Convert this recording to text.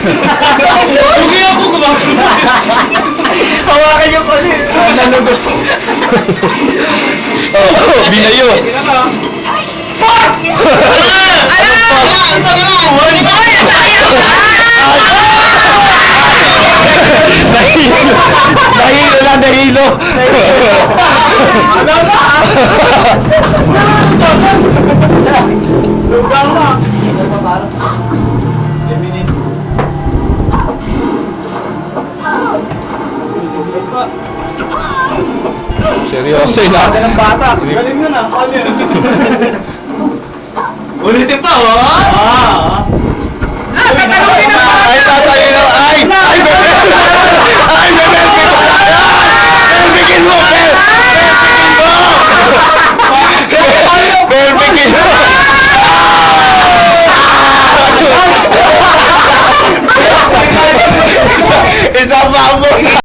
Hindi ako gumagano. Hawakan niyo pa rin. Nalugot. Oo, binayo. Nahilo. Nahilo lang, nahilo. Ano na? Seryoso yun Bata ah. ng bata. Galing yun ah. Ano yun? Ulitin pa, oh. Ah. Tatanungin na pa. Ay, tatay na. Ay, ay, bebe. Ay, bebe. Bebegin mo, bebe. Bebegin mo. Isa pa mo.